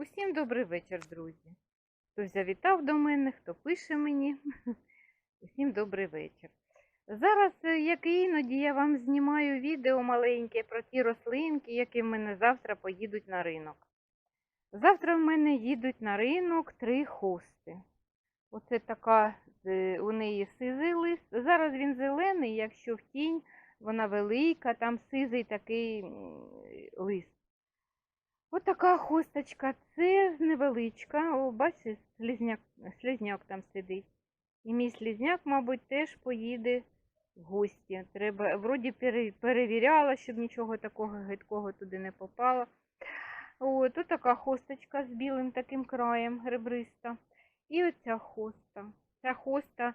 Усім добрий вечір, друзі. Хто завітав до мене, хто пише мені. Усім добрий вечір. Зараз, е, як і іноді, я вам знімаю відео маленьке про ті рослинки, які в мене завтра поїдуть на ринок. Завтра в мене їдуть на ринок три хости. Оце така е, у неї сизий лист. Зараз він зелений, якщо в тінь, вона велика, там сизий такий лист. Ось така хусточка. Це невеличка. О, бачите, слізняк, слізняк там сидить. І мій слізняк, мабуть, теж поїде в гості. Треба, вроді перевіряла, щоб нічого такого гидкого туди не попало. От, ось така хосточка з білим таким краєм, ребриста. І оця хоста. Ця хоста, е,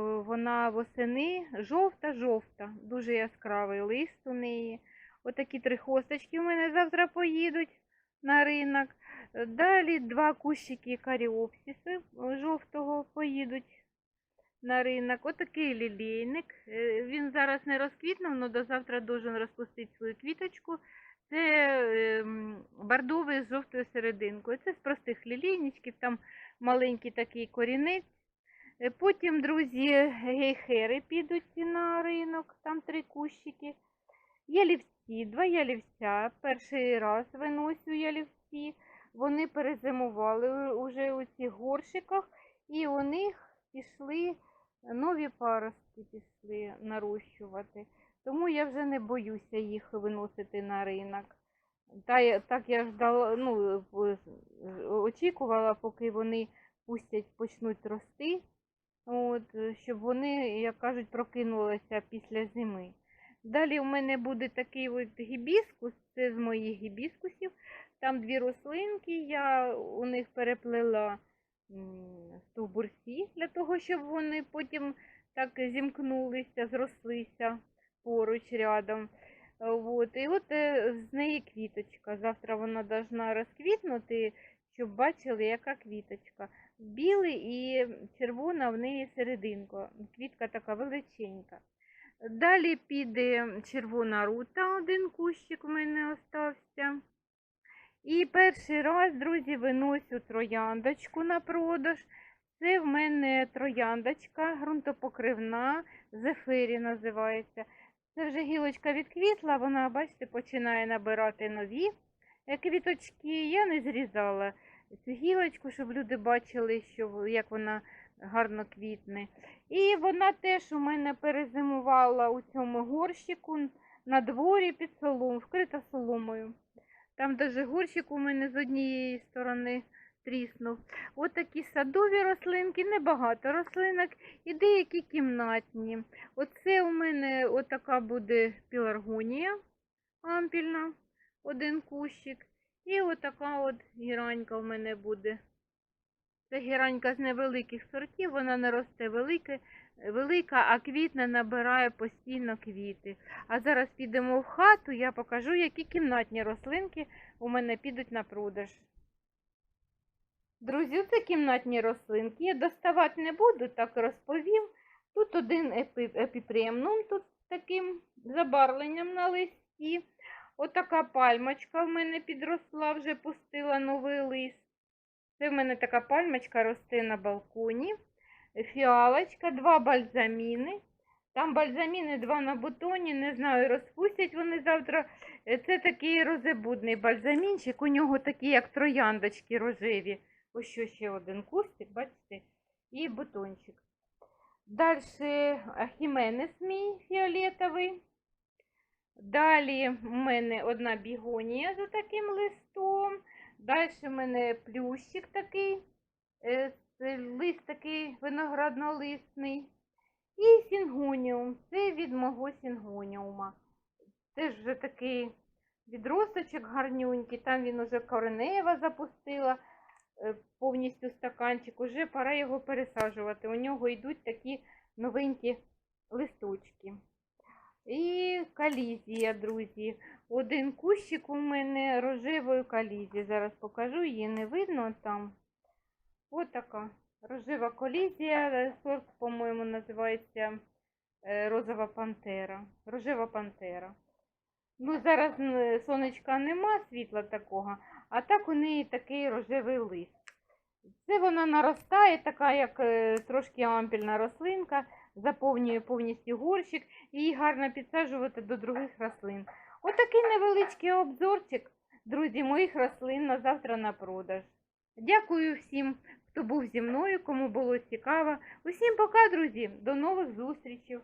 вона восени жовта-жовта, дуже яскравий лист у неї. Отакі три хосточки у мене завтра поїдуть на ринок. Далі два кущики каріопсиси е, жовтого поїдуть на ринок. Отакий лілейник. Е, Він зараз не розквітнув, але до завтра должен розпустити свою квіточку. Це ем, бордовий з жовтою серединкою. Це з простих лілейничків, там маленький такий корінець. Е, Потім, друзі, гейхери підуть на ринок, там три кущики. Ялівці, два ялівця. Перший раз виносю ялівці. Вони перезимували уже у цих горщиках, і у них пішли нові паростки пішли нарощувати. Тому я вже не боюся їх виносити на ринок. Та, так я ждала, ну, очікувала, поки вони пустять, почнуть рости, от, щоб вони, як кажуть, прокинулися після зими. Далі у мене буде такий от гібіскус, це з моїх гібіскусів. Там дві рослинки, я у них переплела стовбурці для того, щоб вони потім так зімкнулися, зрослися поруч рядом. Вот. І от е, з неї квіточка. Завтра вона должна розквітнути, щоб бачили, яка квіточка. Білий і червона в неї серединка. Квітка така величенька. Далі піде червона рута, один кущик у мене остався. І перший раз, друзі, виносю трояндочку на продаж. Це в мене трояндочка ґрунтопокривна, зефирі називається. Це вже гілочка відквітла, вона, бачите, починає набирати нові е, квіточки. Я не зрізала цю гілочку, щоб люди бачили, що, як вона гарно квітне. І вона теж у мене перезимувала у цьому горщику на дворі під солом, вкрита соломою. Там даже горщик у мене з однієї сторони тріснув. От такі садові рослинки, небагато рослинок і деякі кімнатні. Оце у мене отака буде піларгонія ампільна, один кущик. І отака от гіранька у мене буде. Це гіранька з невеликих сортів, вона не росте велике, велика, а квітне набирає постійно квіти. А зараз підемо в хату, я покажу, які кімнатні рослинки у мене підуть на продаж. Друзі, це кімнатні рослинки. Я доставати не буду, так розповім. Тут один епі, епіпремнум, тут таким забарвленням на листі. Отака пальмочка в мене підросла, вже пустила новий лист. Це в мене така пальмочка росте на балконі. Фіалочка, два бальзаміни. Там бальзаміни два на бутоні, не знаю, розпустять вони завтра. Е, Це такий розебудний бальзамінчик, у нього такі, як трояндочки рожеві. Ось що ще один кустик, бачите, і бутончик. Далі ахіменес мій фіолетовий. Далі в мене одна бігонія за таким листом. Далі в мене плющик такий, е, лист такий винограднолисний. І сінгоніум. Це від мого сінгоніума. Теж вже такий відросточок гарнюнький. Там він уже коренева запустила е, повністю стаканчик. Уже пора його пересаджувати. У нього йдуть такі новенькі листочки. І калізія, друзі. Один кущик у мене рожевої калізії. Зараз покажу, її не видно там. Ось така рожева колізія. Сорт, по-моєму, називається е, розова пантера. Рожева пантера. Ну, зараз сонечка нема світла такого, а так у неї такий рожевий лист. Це вона наростає, така як е, трошки ампільна рослинка, заповнює повністю горщик і гарно підсаджувати до других рослин. Отакий невеличкий обзорчик, друзі, моїх рослин на завтра на продаж. Дякую всім, хто був зі мною, кому було цікаво. Усім пока, друзі, до нових зустрічей.